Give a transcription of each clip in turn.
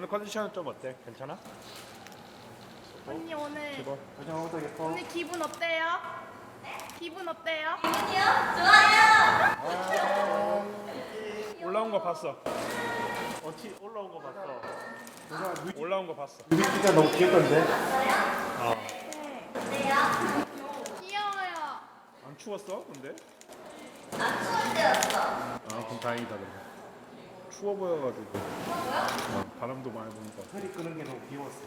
오늘 컨디션은 좀 어때? 괜찮아? 언니 오늘 기본. 예뻐. 오늘 기분 어때요? 기분 어때요? 올라온 거 봤어. 어티 올라온 거 봤어. 올라온 거 봤어. 뮤직비디오 너무 귀엽던데? 귀여워요. 안 추웠어? 근데? 안 추울 때였어. 아 그럼 다행이다 그래. 추워 보여가지고. 어, 바람도 많이 부니까. 허리 끄는 게 너무 귀여웠어.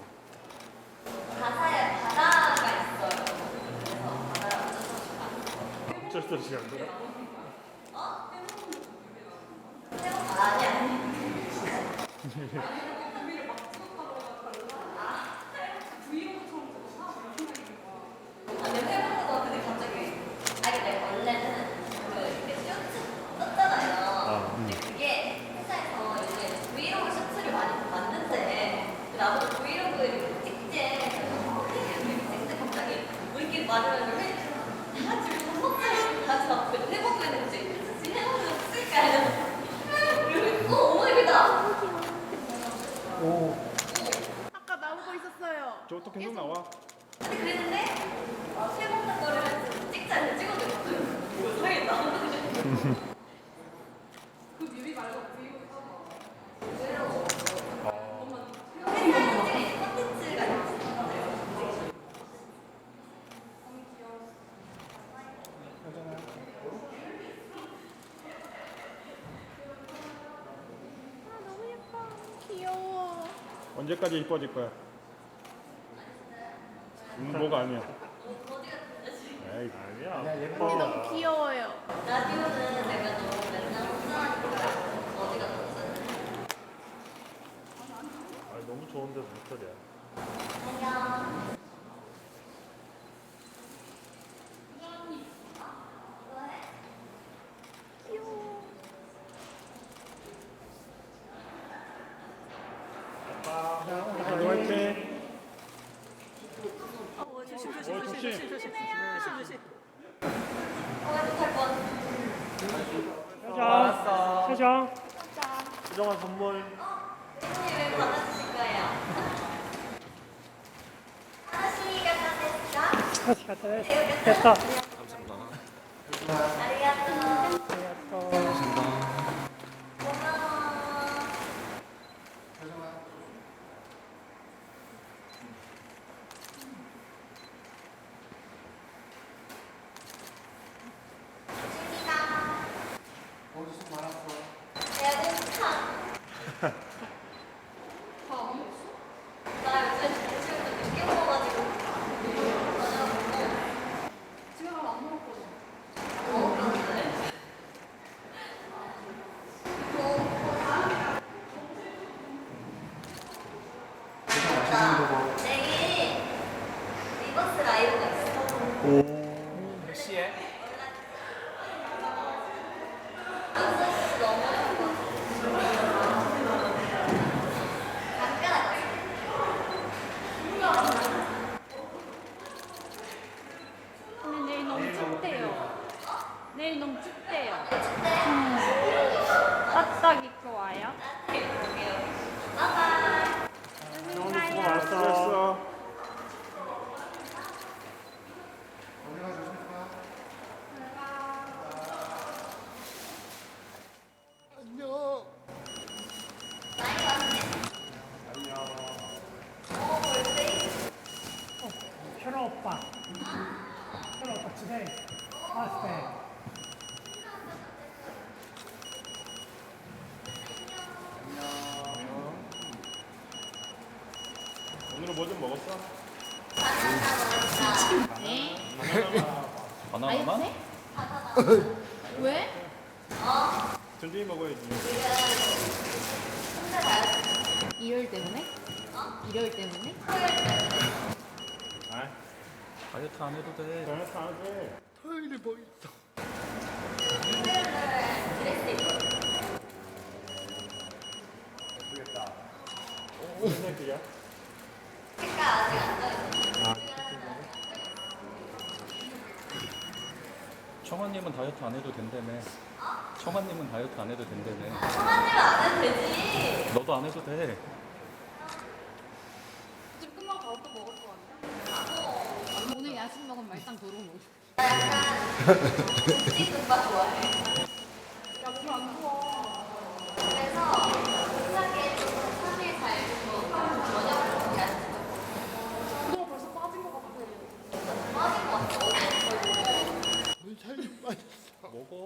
바다에 바다가 있어요. 어쩔 수 없이 안 들어. 아니야. 아, 냄새 맡는 거 근데 갑자기 아니 내가 원래는 그 이렇게 셔츠 썼잖아요. 근데 그게 회사에서 이제 브이로그 셔츠를 많이 만든대. 나도 브이로그 찍지. 그래서 찍는데 갑자기 우리끼리 말하면 왜다 지금 셔츠를 다 잡고 해보고 있는지 셔츠 해보면 쓸까요? 그리고 어, 오마이갓. 오. 아까 나오고 저것도 계속 나와. 근데 그랬는데 세 번째 거를 찍자 했는데 찍어줬어요. 뭐 사겠다. 콘텐츠가 있어요. 아 너무 예뻐. 귀여워. 언제까지 이뻐질 거야? 음, 뭐가 아니야. 에이 아니야. 예뻐. 너무 귀여워요. 라디오는 내가 너무 맨날 혼자 하니까 어디 갔었어? 아 너무 좋은데 무슨 소리야? 안녕. 귀여워. 다들 화이팅. 어, 조심 조심 어, 조심 조심. 조심 조심 조심 조심. 어, 행복할 뻔. 짠. 수정아 선물. 왜 받아주실 거예요? 하나씩가 다 됐어? 됐다. 아리가또. 고마워. 조심히가. 오늘 수고 많았어. 대공창. 나 요새 지금 늦게 먹어가지고. 집에 가면 안 먹었거든. 어, 그런데? 표정 맛있는 거 봐. 내일 리버스 라이브가 있어. 몇 시에? 여섯 시 넘어갈 것 같아. 잠깐 나갔어. 근데 내일 너무 춥대요. 내일 너무 춥대요. 따뜻하게 입고 와요. 오늘 수고 많았어. 수고했어. 언니가 조심히 가. 안녕. 많이 왔네. 안녕. 어, 벌써 현호 오빠. 현호 오빠 today. Last day. 오늘은 뭐좀 먹었어? 바나나만? 왜? 천천히 먹어야지. 일요일 때문에? 일요일 때문에? 아, 다이어트 안 해도 돼. 전혀 사하지. 토요일에 뭐 있어? 무슨 색이야? 청아님은 다이어트 안 해도 된다며. 청아님은 다이어트 안 해도 된다며. 청아님 안 해도 되지. 너도 안 해도 돼. 집 끝나고 바로 먹을 거 같냐? 오늘 야식 먹으면 말짱 도로 먹을. 나 약간 찌 금방 좋아해.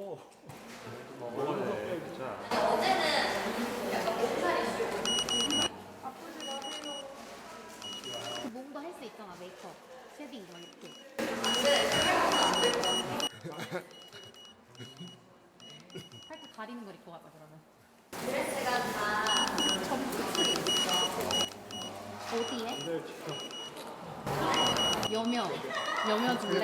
먹어. 아니, 어제는 약간 몸살이 좀그 몸도 할 수 있잖아 메이크업. 쉐딩 이런 이렇게. 안돼. 안될것 같아. 살짝 가리는 걸 입고 가자 그러면. 드레스가 다 점프풀이 있어. 어디에? 여며. 여며 줄래?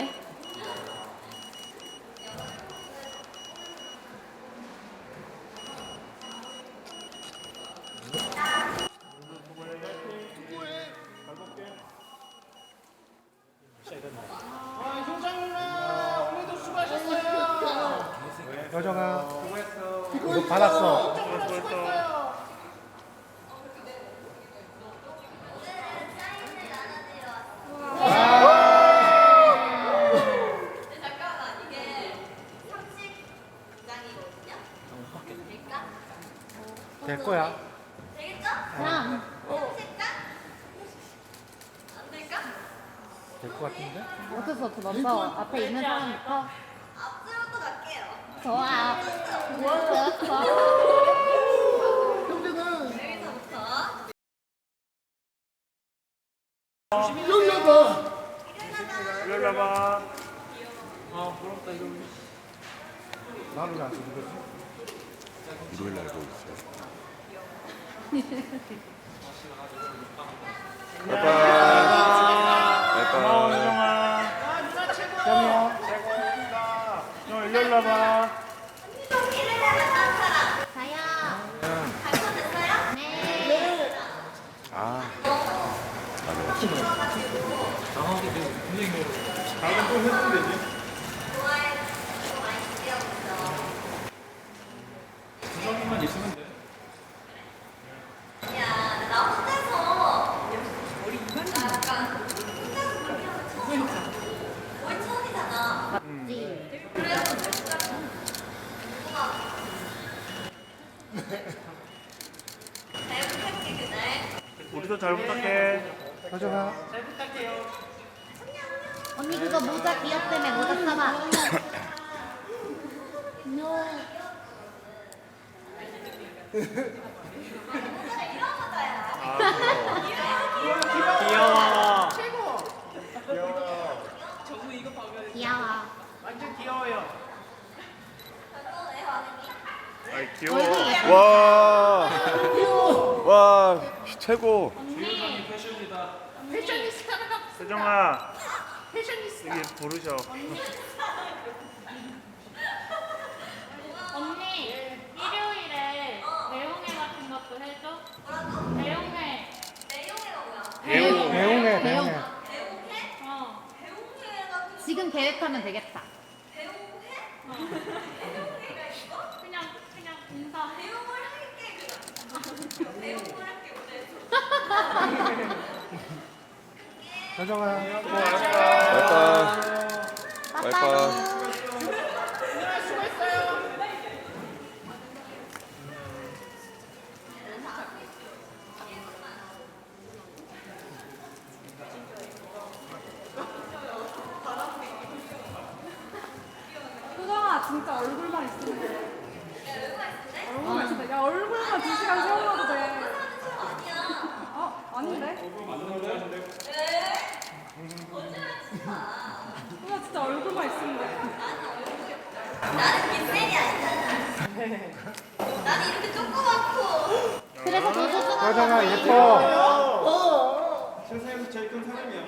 여정아 이거 받았어 근데 잠깐만 이게 30장이거든요. 될까? 될 거야 되겠죠? 그냥 30장? 안 될까? 될거 같은데? 어쩔 수 없어 먼저 앞에 있는 사람부터 앞으 좋아. 아 부럽다 이거. 쓰는 거지? 일요일 날 보고 있어요. 고마워 유정아. 일어나봐. 일요일에 만난 사람 가야. 당첨됐어요? 네. 아. 다음에 또 해보면 되지. 좋아해. 이거 많이 기대하고 있어. 주성이만 있으면 돼. 야, 나 혼자서 나 약간 혼자서 그렇게 하 는거 처음이야. 거의 처음이잖아. 맞지. 그래서 진짜 궁금하다. 잘 부탁해 그날. 우리도 잘 부탁해. 여정아 언니 그거 모자 모자 귀여워. 귀여워. 어떠네 반응이? 아이 얼굴이 귀여워. 와. 와 최고. 세정아. 여기 부르셔. 언니 일요일에 내용회 같은 것도 해줘. 뭐라고? 내용회. 내용회가 뭐야? 배우. 배웅해 배웅해 배웅회? 어. 배웅회가 그 지금 계획하면 되겠다. 배웅회? 배웅회가 있어? 그냥 그냥 인사. 배웅을 할게 그냥. 배웅을 할게 무대에서. 여정아 빠이빠이. 빠이빠이. 효정아 진짜 얼굴만 두 시간 세워놔도 돼. 어 아닌데? 효정 진짜 얼굴만 있으면 돼. 나는 빈셀이 아니잖아. 나는 이렇게 조그맣고. 그래서 더 소중한 여정아 거지. 예뻐 세상에서 제일 큰 사람이야.